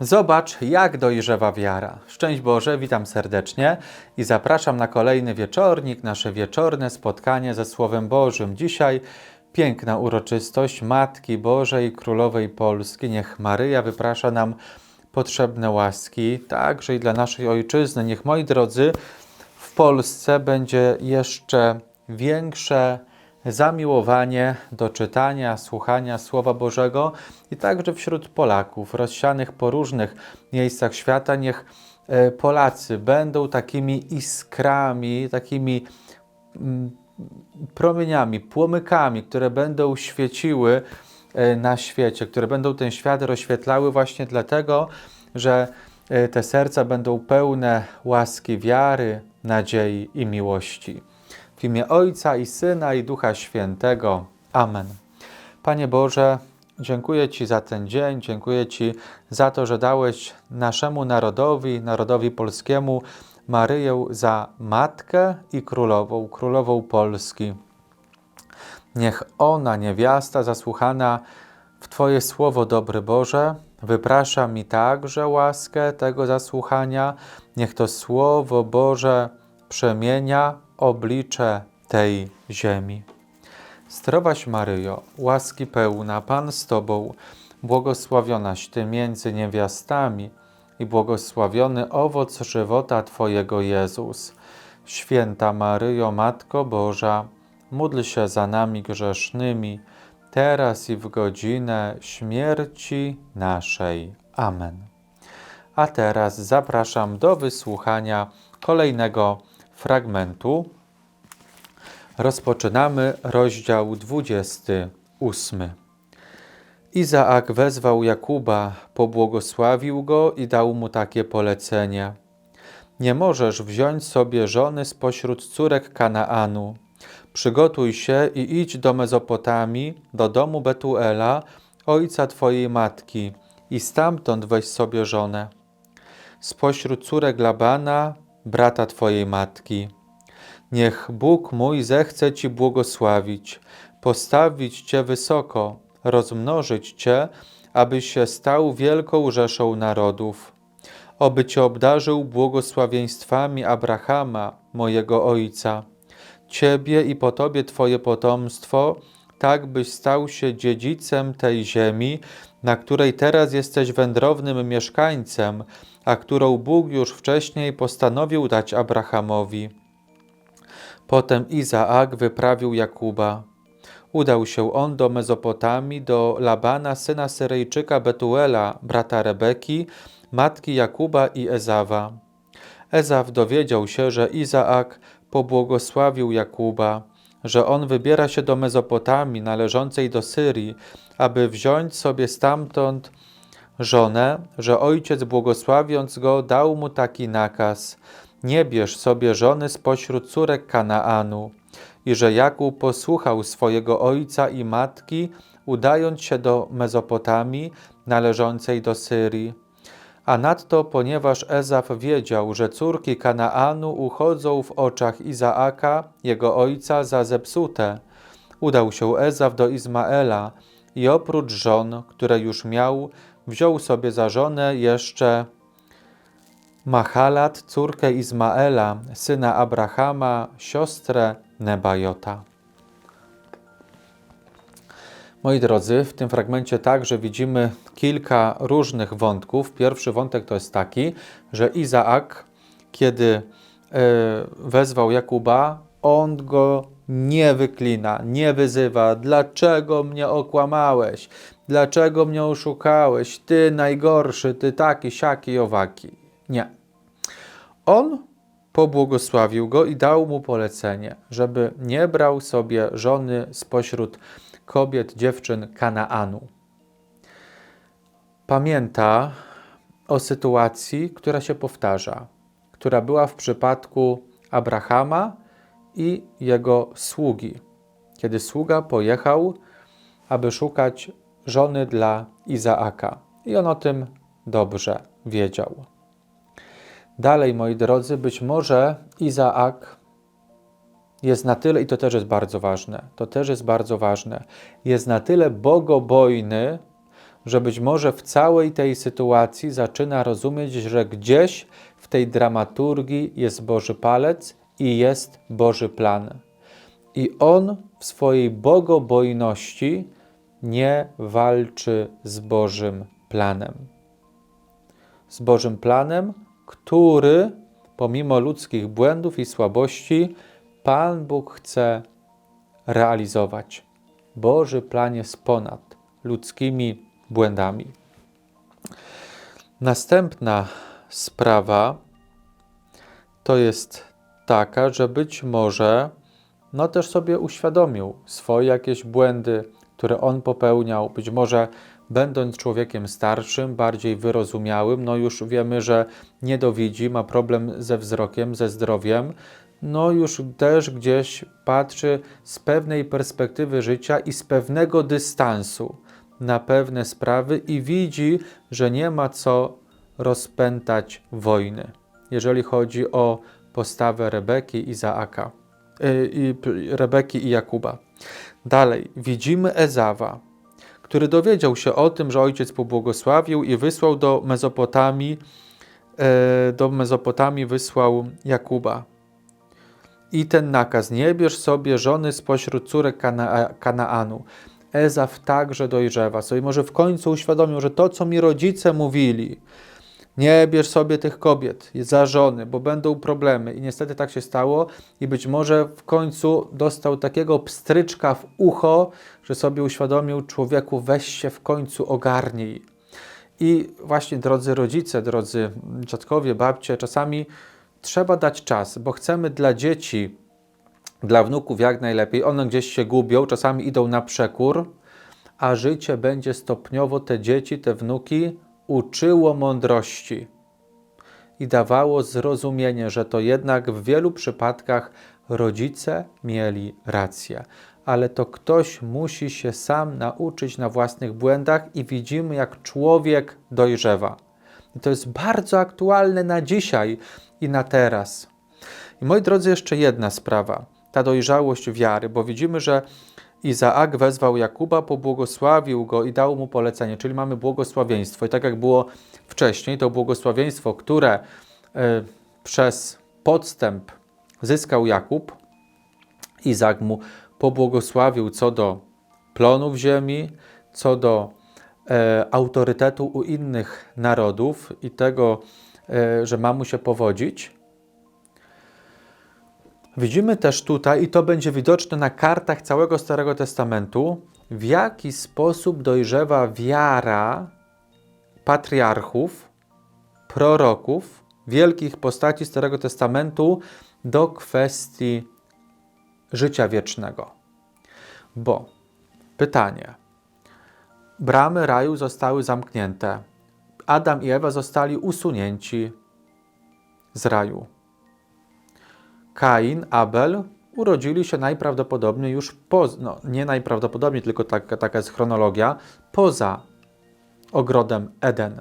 Zobacz, jak dojrzewa wiara. Szczęść Boże, witam serdecznie i zapraszam na kolejny wieczornik, nasze wieczorne spotkanie ze Słowem Bożym. Dzisiaj piękna uroczystość Matki Bożej Królowej Polski. Niech Maryja wyprasza nam potrzebne łaski, także i dla naszej ojczyzny. Niech, moi drodzy, w Polsce będzie jeszcze większe zamiłowanie do czytania, słuchania Słowa Bożego i także wśród Polaków rozsianych po różnych miejscach świata. Niech e, Polacy będą takimi iskrami, takimi mm, promieniami, płomykami, które będą świeciły e, na świecie, które będą ten świat rozświetlały właśnie dlatego, że e, te serca będą pełne łaski wiary, nadziei i miłości. W imię Ojca i Syna i Ducha Świętego. Amen. Panie Boże, dziękuję Ci za ten dzień, dziękuję Ci za to, że dałeś naszemu narodowi, narodowi polskiemu, Maryję za matkę i królową, królową Polski. Niech ona, niewiasta zasłuchana w Twoje słowo, dobry Boże, wyprasza mi także łaskę tego zasłuchania. Niech to słowo Boże przemienia oblicze tej ziemi. Zdrowaś Maryjo, łaski pełna, Pan z Tobą, błogosławionaś Ty między niewiastami i błogosławiony owoc żywota Twojego Jezus. Święta Maryjo, Matko Boża, módl się za nami grzesznymi, teraz i w godzinę śmierci naszej. Amen. A teraz zapraszam do wysłuchania kolejnego fragmentu. Rozpoczynamy rozdział 28. Izaak wezwał Jakuba, pobłogosławił go i dał mu takie polecenie. Nie możesz wziąć sobie żony spośród córek Kanaanu. Przygotuj się i idź do Mezopotamii, do domu Betuela, ojca twojej matki, i stamtąd weź sobie żonę. Spośród córek Labana, brata twojej matki. Niech Bóg mój zechce ci błogosławić, postawić cię wysoko, rozmnożyć cię, abyś się stał wielką rzeszą narodów. Oby cię obdarzył błogosławieństwami Abrahama, mojego ojca. Ciebie i po tobie twoje potomstwo, tak byś stał się dziedzicem tej ziemi, na której teraz jesteś wędrownym mieszkańcem, a którą Bóg już wcześniej postanowił dać Abrahamowi. Potem Izaak wyprawił Jakuba. Udał się on do Mezopotamii, do Labana, syna Syryjczyka Betuela, brata Rebeki, matki Jakuba i Ezawa. Ezaw dowiedział się, że Izaak pobłogosławił Jakuba, że on wybiera się do Mezopotamii należącej do Syrii, aby wziąć sobie stamtąd żonę, że ojciec błogosławiąc go dał mu taki nakaz: Nie bierz sobie żony spośród córek Kanaanu. I że Jakub posłuchał swojego ojca i matki, udając się do Mezopotamii należącej do Syrii. A nadto, ponieważ Ezaf wiedział, że córki Kanaanu uchodzą w oczach Izaaka, jego ojca, za zepsute, udał się Ezaf do Izmaela i oprócz żon, które już miał, wziął sobie za żonę jeszcze Mahalat, córkę Izmaela, syna Abrahama, siostrę Nebajota. Moi drodzy, w tym fragmencie także widzimy kilka różnych wątków. Pierwszy wątek to jest taki, że Izaak, kiedy e, wezwał Jakuba, on go nie wyklina, nie wyzywa. Dlaczego mnie okłamałeś? Dlaczego mnie oszukałeś? Ty najgorszy, ty taki, siaki, owaki. Nie. On pobłogosławił go i dał mu polecenie, żeby nie brał sobie żony spośród kobiet, dziewczyn Kanaanu. Pamięta o sytuacji, która się powtarza, która była w przypadku Abrahama i jego sługi. Kiedy sługa pojechał, aby szukać żony dla Izaaka. I on o tym dobrze wiedział. Dalej, moi drodzy, być może Izaak jest na tyle, i to też jest bardzo ważne, to też jest bardzo ważne, jest na tyle bogobojny, że być może w całej tej sytuacji zaczyna rozumieć, że gdzieś w tej dramaturgii jest Boży palec i jest Boży plan. I on w swojej bogobojności nie walczy z Bożym planem. Z Bożym planem, który pomimo ludzkich błędów i słabości, Pan Bóg chce realizować. Boży plan jest ponad ludzkimi błędami. Następna sprawa to jest taka, że być może no też sobie uświadomił swoje jakieś błędy, które on popełniał, być może będąc człowiekiem starszym, bardziej wyrozumiałym, no już wiemy, że nie dowidzi, ma problem ze wzrokiem, ze zdrowiem, no już też gdzieś patrzy z pewnej perspektywy życia i z pewnego dystansu na pewne sprawy i widzi, że nie ma co rozpętać wojny, jeżeli chodzi o postawę Rebeki Izaaka, i Rebeki i Jakuba. Dalej, widzimy Ezawa, który dowiedział się o tym, że ojciec pobłogosławił i wysłał do Mezopotamii, e, do Mezopotamii wysłał Jakuba. I ten nakaz, nie bierz sobie żony spośród córek Kana Kanaanu. Ezaf także dojrzewa sobie, może w końcu uświadomił, że to, co mi rodzice mówili, nie bierz sobie tych kobiet za żony, bo będą problemy. I niestety tak się stało. I być może w końcu dostał takiego pstryczka w ucho, że sobie uświadomił człowieku, weź się w końcu ogarnij. I właśnie drodzy rodzice, drodzy dziadkowie, babcie, czasami trzeba dać czas, bo chcemy dla dzieci, dla wnuków jak najlepiej. One gdzieś się gubią, czasami idą na przekór, a życie będzie stopniowo te dzieci, te wnuki uczyło mądrości i dawało zrozumienie, że to jednak w wielu przypadkach rodzice mieli rację. Ale to ktoś musi się sam nauczyć na własnych błędach, i widzimy, jak człowiek dojrzewa. I to jest bardzo aktualne na dzisiaj i na teraz. I moi drodzy, jeszcze jedna sprawa ta dojrzałość wiary, bo widzimy, że Izaak wezwał Jakuba, pobłogosławił go i dał mu polecenie, czyli mamy błogosławieństwo. I tak jak było wcześniej, to błogosławieństwo, które y, przez podstęp zyskał Jakub, Izak mu pobłogosławił co do plonów ziemi, co do e, autorytetu u innych narodów i tego, e, że ma mu się powodzić. Widzimy też tutaj, i to będzie widoczne na kartach całego Starego Testamentu, w jaki sposób dojrzewa wiara patriarchów, proroków, wielkich postaci Starego Testamentu do kwestii życia wiecznego. Bo pytanie: bramy raju zostały zamknięte, Adam i Ewa zostali usunięci z raju. Kain, Abel urodzili się najprawdopodobniej już poza, no nie najprawdopodobniej, tylko tak, taka jest chronologia, poza ogrodem Eden.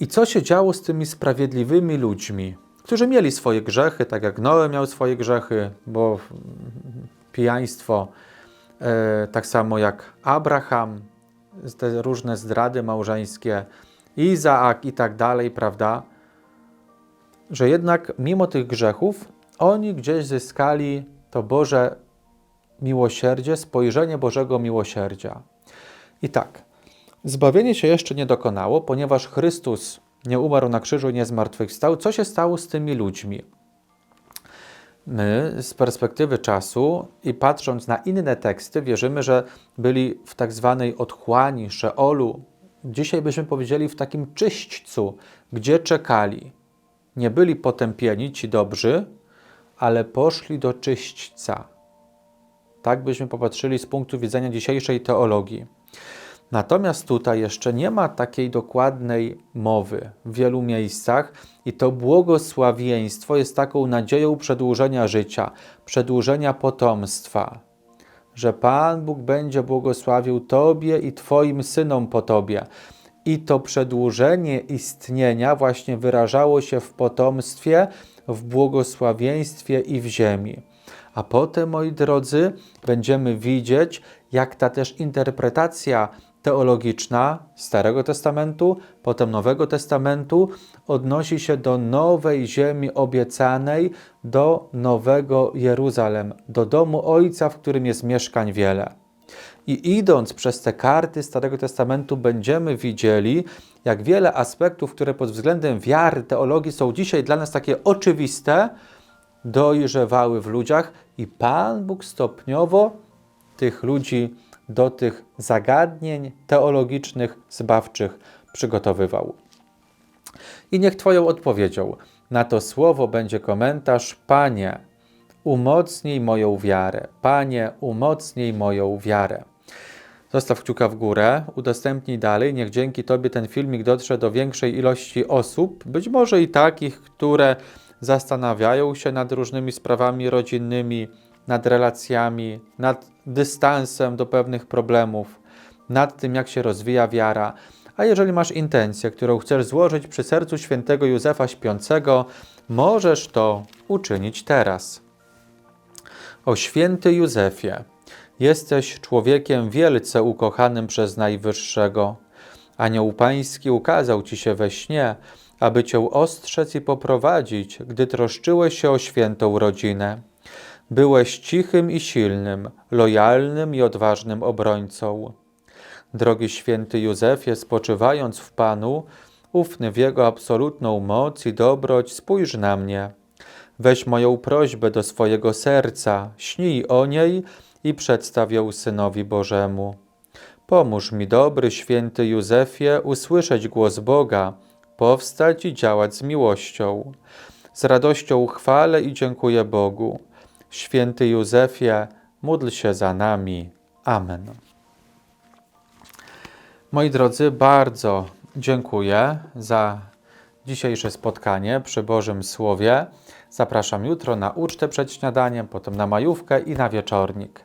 I co się działo z tymi sprawiedliwymi ludźmi, którzy mieli swoje grzechy, tak jak Noe miał swoje grzechy, bo pijaństwo, e, tak samo jak Abraham, te różne zdrady małżeńskie, Izaak i tak dalej, prawda? Że jednak mimo tych grzechów oni gdzieś zyskali to Boże miłosierdzie, spojrzenie Bożego miłosierdzia. I tak, zbawienie się jeszcze nie dokonało, ponieważ Chrystus nie umarł na krzyżu, nie zmartwychwstał. Co się stało z tymi ludźmi? My z perspektywy czasu i patrząc na inne teksty, wierzymy, że byli w tak zwanej otchłani, Szeolu. Dzisiaj byśmy powiedzieli w takim czyśćcu, gdzie czekali nie byli potępieni ci dobrzy, ale poszli do czyśćca. Tak byśmy popatrzyli z punktu widzenia dzisiejszej teologii. Natomiast tutaj jeszcze nie ma takiej dokładnej mowy w wielu miejscach, i to błogosławieństwo jest taką nadzieją przedłużenia życia, przedłużenia potomstwa, że Pan Bóg będzie błogosławił Tobie i Twoim synom po Tobie. I to przedłużenie istnienia właśnie wyrażało się w potomstwie, w błogosławieństwie i w ziemi. A potem, moi drodzy, będziemy widzieć, jak ta też interpretacja teologiczna Starego Testamentu, potem Nowego Testamentu odnosi się do nowej ziemi obiecanej, do nowego Jeruzalem, do domu Ojca, w którym jest mieszkań wiele. I idąc przez te karty Starego Testamentu, będziemy widzieli, jak wiele aspektów, które pod względem wiary, teologii są dzisiaj dla nas takie oczywiste, dojrzewały w ludziach i Pan Bóg stopniowo tych ludzi do tych zagadnień teologicznych, zbawczych przygotowywał. I niech Twoją odpowiedzią na to słowo będzie komentarz: Panie, umocnij moją wiarę. Panie, umocnij moją wiarę. Zostaw kciuka w górę, udostępnij dalej. Niech dzięki Tobie ten filmik dotrze do większej ilości osób, być może i takich, które zastanawiają się nad różnymi sprawami rodzinnymi, nad relacjami, nad dystansem do pewnych problemów, nad tym, jak się rozwija wiara. A jeżeli masz intencję, którą chcesz złożyć przy sercu świętego Józefa Śpiącego, możesz to uczynić teraz. O święty Józefie, jesteś człowiekiem wielce ukochanym przez Najwyższego. Anioł Pański ukazał ci się we śnie, aby cię ostrzec i poprowadzić, gdy troszczyłeś się o świętą rodzinę. Byłeś cichym i silnym, lojalnym i odważnym obrońcą. Drogi święty Józefie, spoczywając w Panu, ufny w Jego absolutną moc i dobroć, spójrz na mnie. Weź moją prośbę do swojego serca, śnij o niej i przedstaw ją Synowi Bożemu. Pomóż mi, dobry święty Józefie, usłyszeć głos Boga, powstać i działać z miłością. Z radością chwalę i dziękuję Bogu. Święty Józefie, módl się za nami. Amen. Moi drodzy, bardzo dziękuję za dzisiejsze spotkanie przy Bożym Słowie. Zapraszam jutro na ucztę przed śniadaniem, potem na majówkę i na wieczornik.